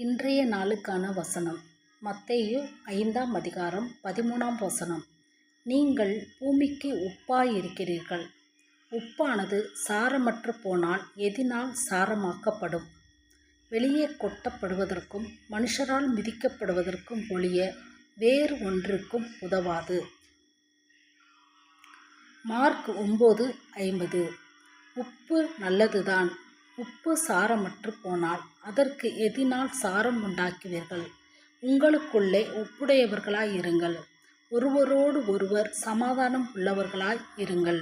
இன்றைய நாளுக்கான வசனம் மத்தேயு ஐந்தாம் அதிகாரம் பதிமூணாம் வசனம். நீங்கள் பூமிக்கு உப்பாயிருக்கிறீர்கள். உப்பானது சாரமற்று போனால் எதினால் சாரமாக்கப்படும். வெளியே கொட்டப்படுவதற்கும் மனுஷரால் மிதிக்கப்படுவதற்கும் ஒழிய வேறு ஒன்றுக்கும் உதவாது. மார்க் ஒம்பது ஐம்பது. உப்பு நல்லதுதான் உப்பு சாரமற்று போனால் அதற்கு எதினால் சாரம் உண்டாக்குவீர்கள். உங்களுக்குள்ளே உப்புடையவர்களாய் இருங்கள். ஒருவரோடு ஒருவர் சமாதானம் உள்ளவர்களாய் இருங்கள்.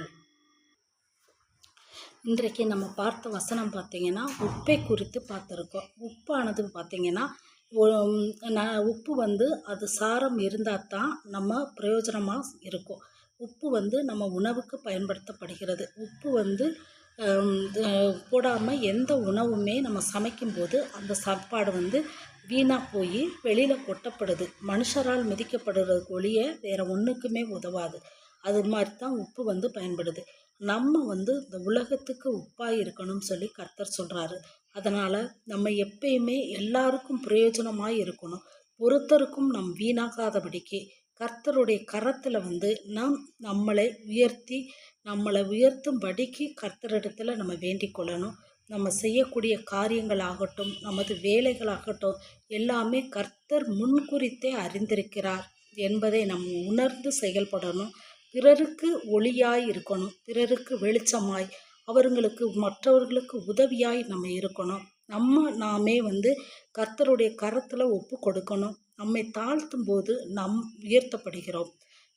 இன்றைக்கு நம்ம பார்த்த வசனம் பார்த்தீங்கன்னா உப்பை குறித்து பார்த்துருக்கோம். உப்பானது பார்த்தீங்கன்னா உப்பு வந்து அது சாரம் இருந்தால் தான் நம்ம பிரயோஜனமாக இருக்கும். உப்பு வந்து நம்ம உணவுக்கு பயன்படுத்தப்படுகிறது. உப்பு வந்து போடாமல் எந்த உணவுமே நம்ம சமைக்கும்போது அந்த சாப்பாடு வந்து வீணாக போய் வெளியில் கொட்டப்படுது. மனுஷரால் மிதிக்கப்படுறது ஒழிய வேறு ஒன்றுக்குமே உதவாது. அது மாதிரி தான் உப்பு வந்து பயன்படுது. நம்ம வந்து இந்த உலகத்துக்கு உப்பாக இருக்கணும்னு சொல்லி கர்த்தர் சொல்கிறாரு அதனால் நம்ம எப்பயுமே எல்லாருக்கும் பிரயோஜனமாக இருக்கணும். ஒருத்தருக்கும் நம் வீணாகாதபடிக்கு கர்த்தருடைய கரத்தில் வந்து நாம் நம்மளை உயர்த்தி நம்மளை உயர்த்தும்படிக்கு கர்த்தரிடத்தில் நம்ம வேண்டிக் கொள்ளணும். நம்ம செய்யக்கூடிய காரியங்களாகட்டும் நமது வேலைகளாகட்டும் எல்லாமே கர்த்தர் முன்குறித்தே அறிந்திருக்கிறார் என்பதை நம் உணர்ந்து செயல்படணும். பிறருக்கு ஒளியாய் இருக்கணும். பிறருக்கு வெளிச்சமாய் அவர்களுக்கு மற்றவர்களுக்கு உதவியாய் நம்ம இருக்கணும். நம்ம நாமே வந்து கர்த்தருடைய கரத்தில் ஒப்பு கொடுக்கணும். நம்மை தாழ்த்தும் போது நம் உயர்த்தப்படுகிறோம்.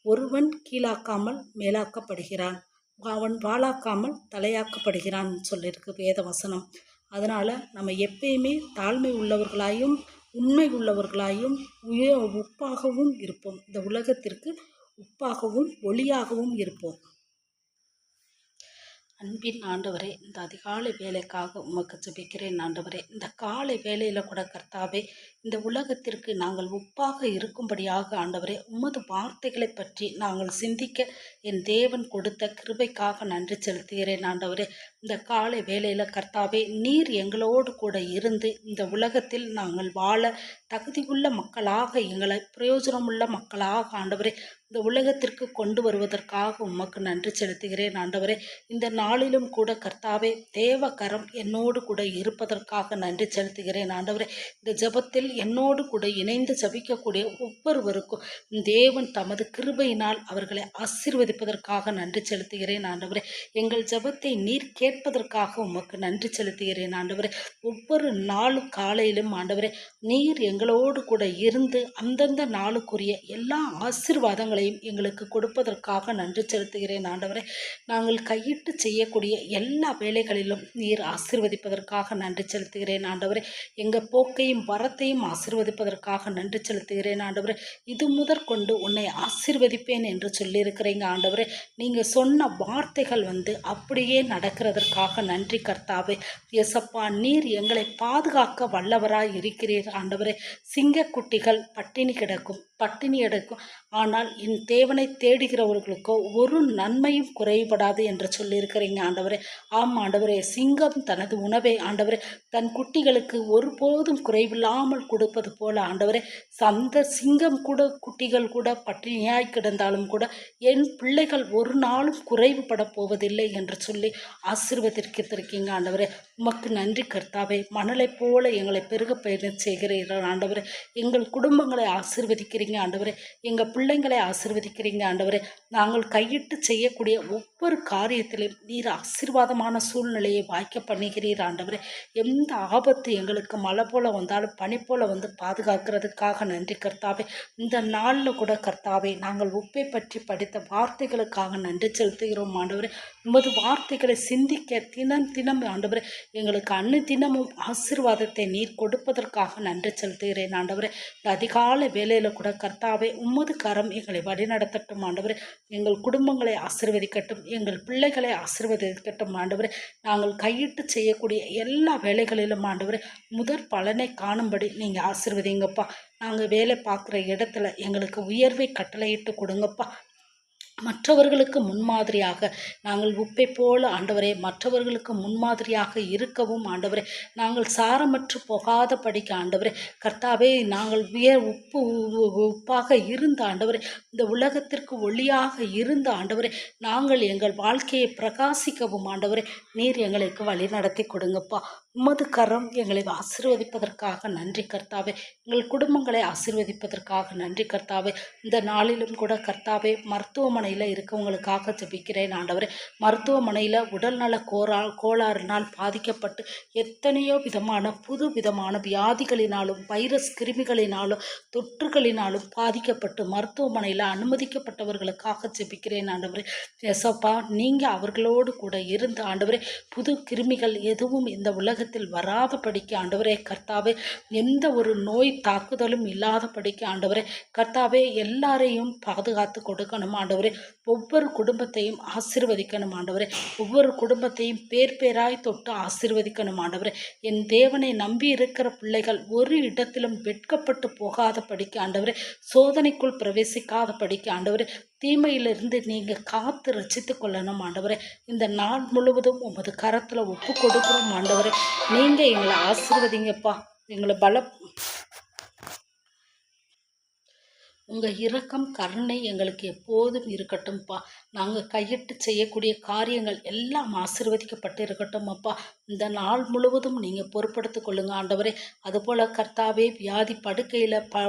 ஒருவன் கீழாக்காமல் மேலாக்கப்படுகிறான். அவன் வாழாக்காமல் தலையாக்கப்படுகிறான் சொல்லியிருக்கு வேத வசனம் அதனால் நம்ம எப்பயுமே தாழ்மை உள்ளவர்களாயும் உண்மை உள்ளவர்களாயும் உய உப்பாகவும் இருப்போம். இந்த உலகத்திற்கு உப்பாகவும் ஒளியாகவும் இருப்போம். அன்பின் ஆண்டவரே இந்த அதிகாலை வேலைக்காக உமக்கு ஜபிக்கிறேன் ஆண்டவரே. இந்த காலை வேலையில் கூட கர்த்தாவே இந்த உலகத்திற்கு நாங்கள் உப்பாக இருக்கும்படியாக ஆண்டவரே உமது வார்த்தைகளை பற்றி நாங்கள் சிந்திக்க என் தேவன் கொடுத்த கிருபைக்காக நன்றி செலுத்துகிறேன் ஆண்டவரே. இந்த காலை வேலையில் கர்த்தாவே நீர் எங்களோடு கூட இருந்து இந்த உலகத்தில் நாங்கள் வாழ தகுதியுள்ள மக்களாக எங்களை பிரயோஜனமுள்ள மக்களாக ஆண்டவரே இந்த உலகத்திற்கு கொண்டு வருவதற்காக உமக்கு நன்றி செலுத்துகிறேன் ஆண்டவரே. இந்த நாளிலும் கூட கர்த்தாவே தேவ கரம் என்னோடு கூட இருப்பதற்காக நன்றி செலுத்துகிறேன் ஆண்டவரே. இந்த ஜெபத்தில் என்னோடு கூட இணைந்து ஜபிக்கக்கூடிய ஒவ்வொருவருக்கும் தேவன் தமது கிருபையினால் அவர்களை ஆசீர்வதிப்பதற்காக நன்றி செலுத்துகிறேன் ஆண்டவரே. எங்கள் ஜெபத்தை நீர் கேட்பதற்காக உமக்கு நன்றி செலுத்துகிறேன் ஆண்டவரே. ஒவ்வொரு நாளும் காலையிலும் ஆண்டவரே நீர் எங்களோடு கூட இருந்து அந்தந்த நாளுக்குரிய எல்லா ஆசீர்வாதங்களையும் எங்களுக்கு கொடுப்பதற்காக நன்றி செலுத்துகிறேன் ஆண்டவரே. நாங்கள் கையிட்டு செய்யக்கூடிய எல்லா வேலைகளிலும் நீர் ஆசீர்வதிப்பதற்காக நன்றி செலுத்துகிறேன் ஆண்டவரே. எங்கள் போக்கையும் வரத்தையும் ஆசிர்வதிப்பதற்காக நன்றி செலுத்துகிறேன் ஆண்டவரே. இது முதற்கொண்டு உன்னை ஆசீர்வதிப்பேன் என்று சொல்லியிருக்கிறீங்க ஆண்டவரே. நீங்கள் சொன்ன வார்த்தைகள் வந்து அப்படியே நடக்கிறதற்காக நன்றி கர்த்தாவே. எசப்பா நீர் எங்களை பாதுகாக்க வல்லவராய் இருக்கிறீர் ஆண்டவரே. சிங்கக்குட்டிகள் பட்டினி கிடக்கும். பட்டினி எடுக்கும். ஆனால் என் தேவனை தேடுகிறவர்களுக்கோ ஒரு நன்மையும் குறைபடாது என்று சொல்லியிருக்கிறீங்க ஆண்டவரே. ஆம் ஆண்டவரே. சிங்கம் தனது உணவை ஆண்டவரே. தன் குட்டிகளுக்கு ஒருபோதும் குறைவில்லாமல் கொடுப்பது போல ஆண்டவரே. சந்த சிங்கம் கூட குட்டிகள் கூட பட்டினியாய் கிடந்தாலும் கூட என் பிள்ளைகள் ஒரு நாளும் குறைவுபட போவதில்லை என்று சொல்லி ஆசீர்வதித்திருக்கீங்க ஆண்டவரே. உமக்கு நன்றி கர்த்தாவே. மணலைப் போல எங்களை பெருக பயணம் செய்கிறீர்கள் ஆண்டவரே. எங்கள் குடும்பங்களை ஆசீர்வதிக்கிறீங்க. ஆண்டவரே. எங்கள் பிள்ளைங்களை ஆசீர்வதிக்கிறீங்க ஆண்டவரே. நாங்கள் கையிட்டு செய்யக்கூடிய ஒவ்வொரு காரியத்திலையும் நீர் ஆசீர்வாதமான சூழ்நிலையை வாய்க்க பண்ணுகிறீர் ஆண்டவரே. எந்த ஆபத்து எங்களுக்கு மழை போல் வந்தாலும் பனி போல் வந்து பாதுகாக்கிறதுக்காக நன்றி கர்த்தாவே. இந்த நாளில் கூட கர்த்தாவே நாங்கள் உப்பை பற்றி படித்த வார்த்தைகளுக்காக நன்றி செலுத்துகிறோம் ஆண்டவரே. உமது வார்த்தைகளை சிந்திக்க தினம் தினம் ஆண்டவரே எங்களுக்கு அன்னு தினமும் ஆசீர்வாதத்தை நீர் கொடுப்பதற்காக நன்றி செலுத்துகிறேன் ஆண்டவரே. இந்த அதிகாலை வேலையில் கூட கர்த்தாவே உமது கரம் எங்களை வழிநடத்தட்டும் ஆண்டவரே. எங்கள் குடும்பங்களை ஆசீர்வதிக்கட்டும் எங்கள் பிள்ளைகளை ஆசீர்வதிக்கட்டும் ஆண்டவரே. நாங்கள் கையிட்டு செய்யக்கூடிய எல்லா வேலைகளிலும் ஆண்டவரே முதற் பலனை காணும்படி நீங்கள் ஆசீர்வதிங்கப்பா. நாங்கள் வேலை பார்க்குற இடத்துல எங்களுக்கு உயர்வை கட்டளையிட்டு கொடுங்கப்பா. மற்றவர்களுக்கு முன்மாதிரியாக நாங்கள் உப்பை போல ஆண்டவரே மற்றவர்களுக்கு முன்மாதிரியாக இருக்கவும் ஆண்டவரே நாங்கள் சாரமற்று போகாத படிக்க ஆண்டவரே கர்த்தாவே நாங்கள் உயர் உப்பு உப்பாக இருந்த ஆண்டவரே இந்த உலகத்திற்கு ஒளியாக இருந்த ஆண்டவரே நாங்கள் எங்கள் வாழ்க்கையை பிரகாசிக்கவும் ஆண்டவரே நீர் எங்களுக்கு வழி நடத்தி கொடுங்கப்பா. உமது கரம் எங்களை ஆசீர்வதிப்பதற்காக நன்றி கர்த்தாவே. எங்கள் குடும்பங்களை ஆசீர்வதிப்பதற்காக நன்றி கர்த்தாவே. இந்த நாளிலும் கூட கர்த்தாவே மருத்துவமனையில் இருக்கவங்களுக்காக ஜபிக்கிறேன் ஆண்டவரே. மருத்துவமனையில் உடல்நல கோரா கோளாறுனால் பாதிக்கப்பட்டு எத்தனையோ விதமான புது விதமான வியாதிகளினாலும் வைரஸ் கிருமிகளினாலும் தொற்றுகளினாலும் பாதிக்கப்பட்டு மருத்துவமனையில் அனுமதிக்கப்பட்டவர்களுக்காக ஜபிக்கிறேன் ஆண்டவரே. எசப்பா நீங்கள் அவர்களோடு கூட இருந்து ஆண்டவரே புது கிருமிகள் எதுவும் இந்த உலகத்தில் வராதபடிக்கு ஆண்டவரே கர்த்தாவே எந்த ஒரு நோய் தாக்குதலும் இல்லாத படிக்க ஆண்டவரே கர்த்தாவே எல்லாரையும் பாதுகாத்து கொடுக்கணும் ஆண்டவரே. ஒவ்வொரு குடும்பத்தையும் ஆசிர்வதிக்கணும் ஆண்டவரே. ஒவ்வொரு குடும்பத்தையும் பேர் பேராய் தொட்டு ஆசிர்வதிக்கணும் ஆண்டவரே. என் தேவனை நம்பி இருக்கிற பிள்ளைகள் ஒரு இடத்திலும் வெட்கப்பட்டு போகாத படிக்க ஆண்டவரே சோதனைக்குள் பிரவேசிக்காத படிக்க ஆண்டவரே தீமையிலிருந்து நீங்கள் காத்து ரசித்து கொள்ளணும் ஆண்டவரே. இந்த நாள் முழுவதும் உமது கரத்தில் ஒப்பு கொடுக்குறோம் ஆண்டவரே. நீங்கள் எங்களை ஆசிர்வதிங்கப்பா. எங்களை பல உங்கள் இரக்கம் கருணை எங்களுக்கு எப்போதும் இருக்கட்டும்ப்பா நாங்கள் கையிட்டு செய்யக்கூடிய காரியங்கள் எல்லாம் ஆசிர்வதிக்கப்பட்டு இருக்கட்டும் அப்பா இந்த நாள் முழுவதும் நீங்கள் பொறுப்படுத்திக் கொள்ளுங்க ஆண்டவரே. அதுபோல் கர்த்தாவே வியாதி படுக்கையில் ப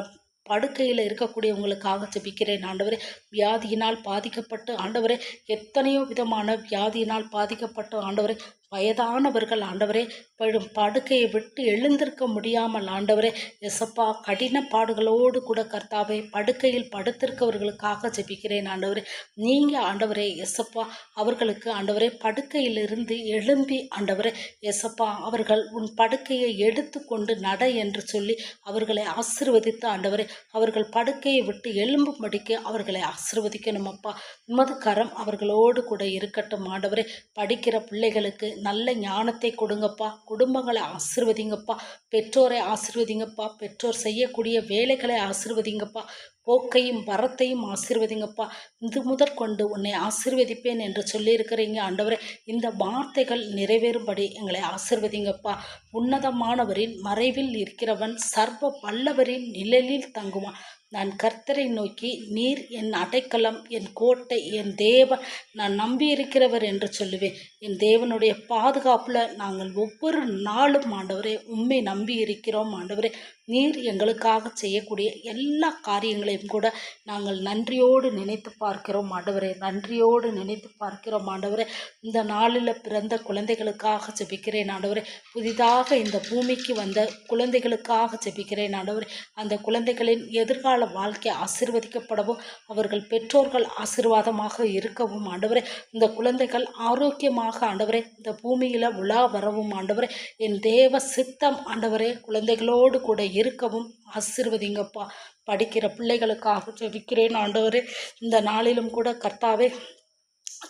படுக்கையில் இருக்கக்கூடியவங்களுக்காக ஜெபிக்கிறேன் ஆண்டவரே. வியாதியினால் பாதிக்கப்பட்டு ஆண்டவரே எத்தனையோ விதமான வியாதியினால் பாதிக்கப்பட்டு ஆண்டவரே வயதானவர்கள் ஆண்டவரே படும் படுக்கையை விட்டு எழுந்திருக்க முடியாமல் ஆண்டவரே எசப்பா கடின பாடுகளோடு கூட கர்த்தாவே படுக்கையில் படுத்திருக்கவர்களுக்காக ஜெபிக்கிறேன் ஆண்டவரே. நீங்கள் ஆண்டவரே எசப்பா அவர்களுக்கு ஆண்டவரே படுக்கையிலிருந்து எழும்பி ஆண்டவரே எசப்பா அவர்கள் உன் படுக்கையை எடுத்துக்கொண்டு நட என்று சொல்லி அவர்களை ஆசிர்வதித்து ஆண்டவரே அவர்கள் படுக்கையை விட்டு எழும்பும்படிக்கு அவர்களை ஆசிர்வதிக்கணும் அப்பா உமது கரம் அவர்களோடு கூட இருக்கட்டும் ஆண்டவரே. படிக்கிற பிள்ளைகளுக்கு நல்ல ஞானத்தை கொடுங்கப்பா. குடும்பங்களை ஆசிர்வதிங்கப்பா. பெற்றோரை ஆசிர்வதிங்கப்பா. பெற்றோர் செய்யக்கூடிய வேலைகளை ஆசிர்வதிங்கப்பா. போக்கையும் வரத்தையும் ஆசிர்வதிங்கப்பா. இது முதற்கொண்டு உன்னை ஆசிர்வதிப்பேன் என்று சொல்லியிருக்கிறீங்க ஆண்டவரே. இந்த வார்த்தைகள் நிறைவேறும்படி எங்களை ஆசிர்வதிங்கப்பா. உன்னதமானவரின் மறைவில் இருக்கிறவன் சர்வ பல்லவரின் நிழலில் தங்குவான். நான் கர்த்தரை நோக்கி நீர் என் அடைக்கலம் என் கோட்டை என் தேவன் நான் நம்பியிருக்கிறவர் என்று சொல்லுவேன். என் தேவனுடைய பாதுகாப்பில் நாங்கள் ஒவ்வொரு நாளும் ஆண்டவரே உண்மை நம்பி இருக்கிறோம் ஆண்டவரே. நீர் எங்களுக்காக செய்யக்கூடிய எல்லா காரியங்களையும் கூட நாங்கள் நன்றியோடு நினைத்து பார்க்கிறோம் ஆண்டவரே. நன்றியோடு நினைத்து பார்க்கிறோம் ஆண்டவரே. இந்த நாளில் பிறந்த குழந்தைகளுக்காக ஜெபிக்கிறேன் ஆண்டவரே. புதிதாக இந்த பூமிக்கு வந்த குழந்தைகளுக்காக ஜெபிக்கிறேன் ஆண்டவரே. அந்த குழந்தைகளின் எதிர்கால வாழ்க்கை ஆசிர்வதிக்கப்படவும் அவர்கள் பெற்றோர்கள் ஆசிர்வாதமாக இருக்கவும் ஆண்டவரே இந்த குழந்தைகள் ஆரோக்கியமாக ஆண்டவரே இந்த பூமியில் உலா வரவும் ஆண்டவரே என் தேவ சித்தம் ஆண்டவரே குழந்தைகளோடு கூட இருக்கவும் ஆசிர்வதிங்கப்பா. படிக்கிற பிள்ளைகளுக்காக ஜெபிக்கிறேன் ஆண்டவரே. இந்த நாளிலும் கூட கர்த்தாவே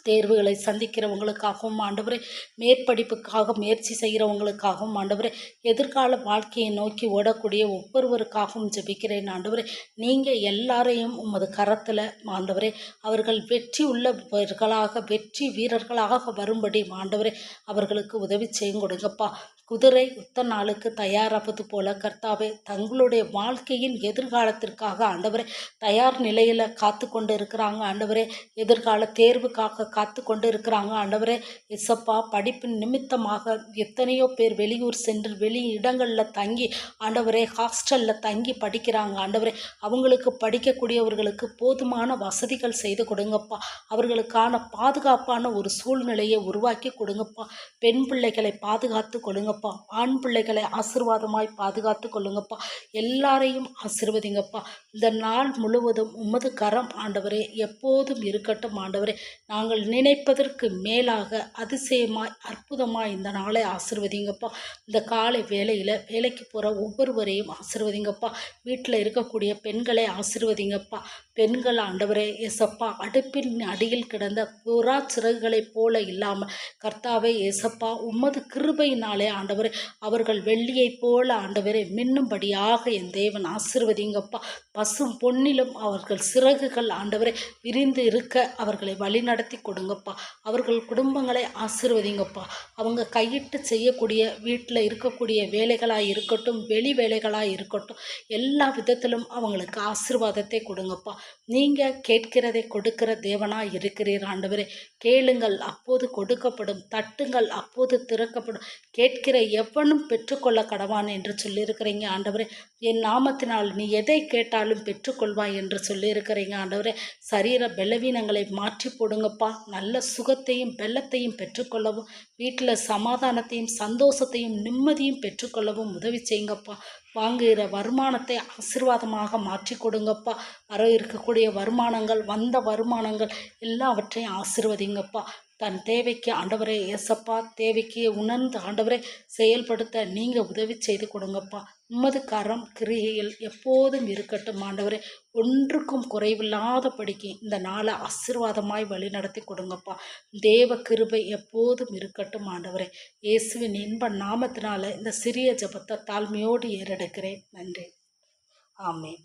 தேர்வுகளை சந்திக்கிறவங்களுக்காகவும் ஆண்டவரே மேற்படிப்புக்காக முயற்சி செய்கிறவங்களுக்காகவும் ஆண்டவரே எதிர்கால வாழ்க்கையை நோக்கி ஓடக்கூடிய ஒவ்வொருவருக்காகவும் ஜெபிக்கிறேன் ஆண்டவரே. நீங்கள் எல்லாரையும் உமது கரத்தில் ஆண்டவரே அவர்கள் வெற்றி உள்ளவர்களாக வெற்றி வீரர்களாக வரும்படி ஆண்டவரே அவர்களுக்கு உதவி செய்யும் கொடுங்கப்பா. குதிரை யுத்த நாளுக்கு தயாராவது போல கர்த்தாவே தங்களுடைய வாழ்க்கையின் எதிர்காலத்திற்காக ஆண்டவரே தயார் நிலையில் காத்து கொண்டு இருக்கிறாங்க ஆண்டவரே. எதிர்கால தேர்வுக்காக காத்து கொண்டு இருக்கிறாங்க ஆண்டவரே இசப்பா படிப்பின் நிமித்தமாக எத்தனையோ பேர் வெளியூர் சென்று வெளி இடங்களில் தங்கி ஆண்டவரே ஹாஸ்டலில் தங்கி படிக்கிறாங்க. ஆண்டவரே அவங்களுக்கு படிக்கக்கூடியவர்களுக்கு போதுமான வசதிகள் செய்து கொடுங்கப்பா. அவர்களுக்கான பாதுகாப்பான ஒரு சூழ்நிலையை உருவாக்கி கொடுங்கப்பா. பெண் பிள்ளைகளை பாதுகாத்து கொடுங்கப்பா. கொள்ளுங்கப்பா ஆண் பிள்ளைகளை ஆசிர்வாதமாய் பாதுகாத்து கொள்ளுங்கப்பா. எல்லாரையும் ஆசிர்வதிங்கப்பா. இந்த நாள் முழுவதும் உமது கரம் ஆண்டவரே எப்போதும் இருக்கட்டும் ஆண்டவரே. நாங்கள் நாங்கள் நினைப்பதற்கு மேலாக அதிசயமாய் அற்புதமாய் இந்த நாளை ஆசிர்வதிங்கப்பா. இந்த காலை வேலையில் வேலைக்கு போகிற ஒவ்வொருவரையும் ஆசிர்வதிங்கப்பா. வீட்டில் இருக்கக்கூடிய பெண்களை ஆசிர்வதிங்கப்பா. பெண்கள் ஆண்டவரே ஏசப்பா அடுப்பின் அடியில் கிடந்த புறா சிறகுகளைப் போல இல்லாமல் கர்த்தாவை ஏசப்பா உமது கிருபையினாலே ஆண்டவரே அவர்கள் வெள்ளியைப் போல ஆண்டவரே மின்னும்படியாக என் தேவன் ஆசிர்வதிங்கப்பா. பசும் பொன்னிலும் அவர்கள் சிறகுகள் ஆண்டவரே விரிந்து இருக்க அவர்களை வழிநடத்தி கொடுங்கப்பா. அவர்கள் குடும்பங்களை ஆசிர்வதிங்கப்பா. அவங்க கையிட்டு செய்யக்கூடிய வீட்டில் இருக்கக்கூடிய வேலைகளாக இருக்கட்டும் வெளி வேலைகளாக இருக்கட்டும் எல்லா விதத்திலும் அவங்களுக்கு ஆசிர்வாதத்தை கொடுங்கப்பா. நீங்கள் கேட்கிறதை கொடுக்கிற தேவனாக இருக்கிறீர் ஆண்டவரே. கேளுங்கள் அப்போது கொடுக்கப்படும் தட்டுங்கள் அப்போது திறக்கப்படும். கேட்கிற எவனும் பெற்றுக்கொள்ள கடவான் என்று சொல்லியிருக்கிறீங்க ஆண்டவரே. என் நாமத்தினால் நீ எதை கேட்டாலும் பெற்றுக்கொள்வாய் என்று சொல்லியிருக்கிறீங்க ஆண்டவரே. சரீர பலவீனங்களை மாற்றி போடுங்கப்பா. நல்ல சுகத்தையும் பெல்லத்தையும் பெற்றுக்கொள்ளவும் வீட்டில் சமாதானத்தையும் சந்தோஷத்தையும் நிம்மதியும் பெற்றுக்கொள்ளவும் உதவி செய்யுங்கப்பா. வாங்குகிற வருமானத்தை ஆசிர்வாதமாக மாற்றி கொடுங்கப்பா. வர இருக்கக்கூடிய வருமானங்கள் வந்த வருமானங்கள் எல்லாவற்றையும் ஆசிர்வதிங்கப்பா. தன் தேவைக்கு ஆண்டவரே ஏசப்பா தேவைக்கு உணர்ந்து ஆண்டவரே செயல்படுத்த நீங்கள் உதவி செய்து கொடுங்கப்பா. உமது கரம் கிரியையில் எப்போதும் இருக்கட்டும் ஆண்டவரே. ஒன்றுக்கும் குறைவில்லாதபடிக்கு இந்த நாளை ஆசிர்வாதமாய் வழி நடத்தி கொடுங்கப்பா. தேவ கிருபை எப்போதும் இருக்கட்டும் ஆண்டவரே. இயேசுவின் இன்ப நாமத்தினால இந்த சிறிய ஜபத்தை தாழ்மையோடு ஏறெடுக்கிறேன். நன்றி. ஆமேன்.